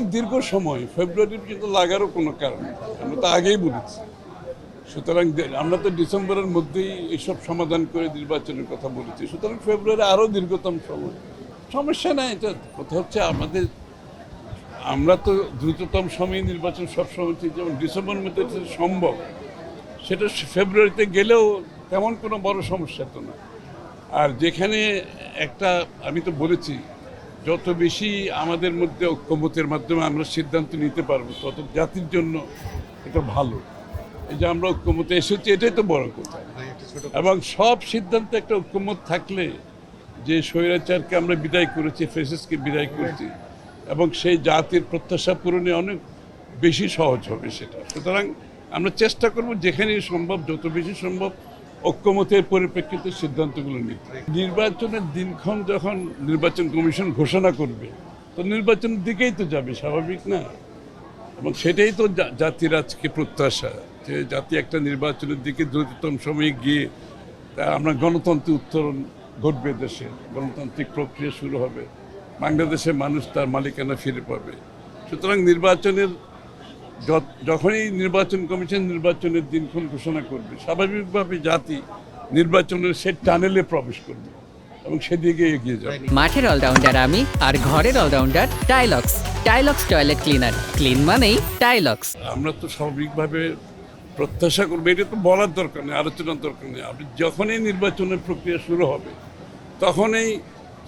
অনেক দীর্ঘ সময় ফেব্রুয়ারি কিন্তু লাগারও কোনো কারণ। আমরা তো আগেই বলেছি। সুতরাং আমরা তো ডিসেম্বরের মধ্যেই এইসব সমাধান করে নির্বাচনের কথা বলেছি। সুতরাং ফেব্রুয়ারি আরও দীর্ঘতম সময়। সমস্যা নাই, এটা কথা হচ্ছে আমাদের, আমরা তো দ্রুততম সময়ে নির্বাচন সবসময় চাই যেমন ডিসেম্বরের মধ্যে সম্ভব, সেটা ফেব্রুয়ারিতে গেলেও তেমন কোনো বড় সমস্যা তো না। আর যেখানে একটা, আমি তো বলেছি যত বেশি আমাদের মধ্যে ঐক্যমতের মাধ্যমে আমরা সিদ্ধান্ত নিতে পারব তত জাতির জন্য এটা ভালো। এই যে আমরা ঐক্যমতে এসেছি এটাই তো বড় কথা। এবং সব সিদ্ধান্তে একটা ঐক্যমত থাকলে যে স্বৈরাচারকে আমরা বিদায় করেছি ফেসেসকে বিদায় করেছি এবং সেই জাতির প্রত্যাশা পূরণে অনেক বেশি সহজ হবে সেটা। সুতরাং আমরা চেষ্টা করব যেখানেই সম্ভব যত বেশি সম্ভব ঐক্যমতের পরিপ্রেক্ষিতে সিদ্ধান্তগুলো নিতে নির্বাচনের দিনক্ষণ যখন নির্বাচন কমিশন ঘোষণা করবে, তো নির্বাচনের দিকেই তো যাবে, স্বাভাবিক না? এবং সেটাই তো জাতির আজকে প্রত্যাশা, যে জাতি একটা নির্বাচনের দিকে দ্রুততম সময়ে গিয়ে, তা আমরা গণতন্ত্রের উত্তরণ ঘটবে দেশে, গণতান্ত্রিক প্রক্রিয়া শুরু হবে। বাংলাদেশের মানুষ তার মালিকানা ফিরে পাবে। সুতরাং নির্বাচনের যখনই নির্বাচন কমিশন নির্বাচনের দিনক্ষণ ঘোষণা করবে স্বাভাবিকভাবে জাতি নির্বাচনের সে টানেলে প্রবেশ করবে এবং সেদিকে এগিয়ে যাবে। মাঠের অলরাউন্ডার আমি আর ঘরের allrounder Tylox. Tylox toilet cleaner. Clean মানেই টাইলক্স। আমরা তো স্বাভাবিকভাবে প্রত্যাশা করব এটা তো বলার দরকার নেই আলোচনার দরকার নেই। আপনি যখনই নির্বাচনের প্রক্রিয়া শুরু হবে তখনই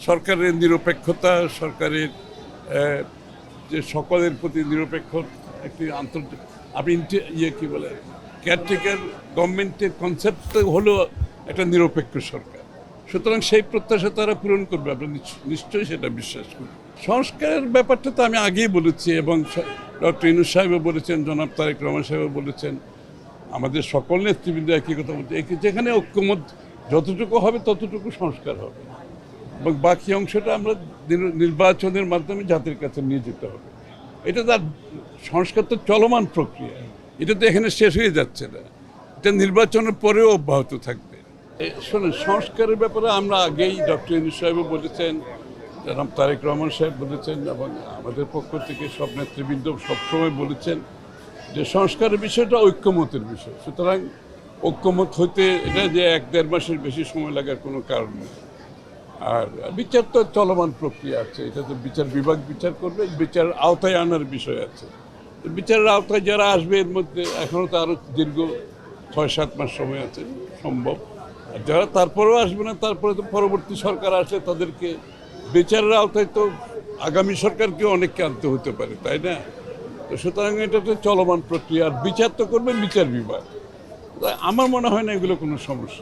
সরকারের নিরপেক্ষতা সরকারের যে সকলের প্রতি নিরপেক্ষ একটি আন্তর্জাতিক, আপনি ইয়ে কী বলে কেয়ারটেকার গভর্নমেন্টের কনসেপ্ট হলো একটা নিরপেক্ষ সরকার। সুতরাং সেই প্রত্যাশা তারা পূরণ করবে আমরা নিশ্চয়ই সেটা বিশ্বাস করি সংস্কারের ব্যাপারটা তো আমি আগেই বলেছি এবং ডক্টর ইনুস সাহেবও বলেছেন, জনাব তারেক রহমান সাহেবও বলেছেন, আমাদের সকল নেতৃবৃন্দ একই কথা বলছে। যেখানে ঐক্যমত যতটুকু হবে, ততটুকু সংস্কার হবে। এবং বাকি অংশটা আমরা নির- নির্বাচনের মাধ্যমে জাতির কাছে নিয়ে যেতে হবে। এটা তার সংস্কার তো চলমান প্রক্রিয়া। এটা তো এখানে শেষ হয়ে যাচ্ছে না। এটা নির্বাচনের পরেও অব্যাহত থাকবে। শোনেন, সংস্কারের ব্যাপারে আমরা আগেই ডক্টর ইনু সাহেবও বলেছেন, জনাব তারেক রহমান সাহেব বলেছেন, এবং আমাদের পক্ষ থেকে সব নেতৃবৃন্দ সবসময় বলেছেন যে সংস্কারের বিষয়টা ঐক্যমতের বিষয়। সুতরাং ঐক্যমত হতে এটা যে এক দেড় মাসের বেশি সময় লাগার কোনো কারণ নেই। আর বিচার তো চলমান প্রক্রিয়া আছে। এটা তো বিচার বিভাগ বিচার করবে, বিচার আওতায় আনার বিষয় আছে। বিচারের আওতায় যারা আসবে, এর মধ্যে এখনও তো আরও দীর্ঘ ছয়, সাত মাস সময় আছে, সম্ভব। আর যারা তারপরেও আসবে না, তারপরে তো পরবর্তী সরকার আসলে তাদেরকে বিচারের আওতায় তো আগামী সরকারকেও অনেককে আনতে হতে পারে, তাই না? তো সুতরাং এটা তো চলমান প্রক্রিয়া, আর বিচার তো করবে বিচার বিভাগ। আমার মনে হয় না এগুলো কোনো সমস্যা।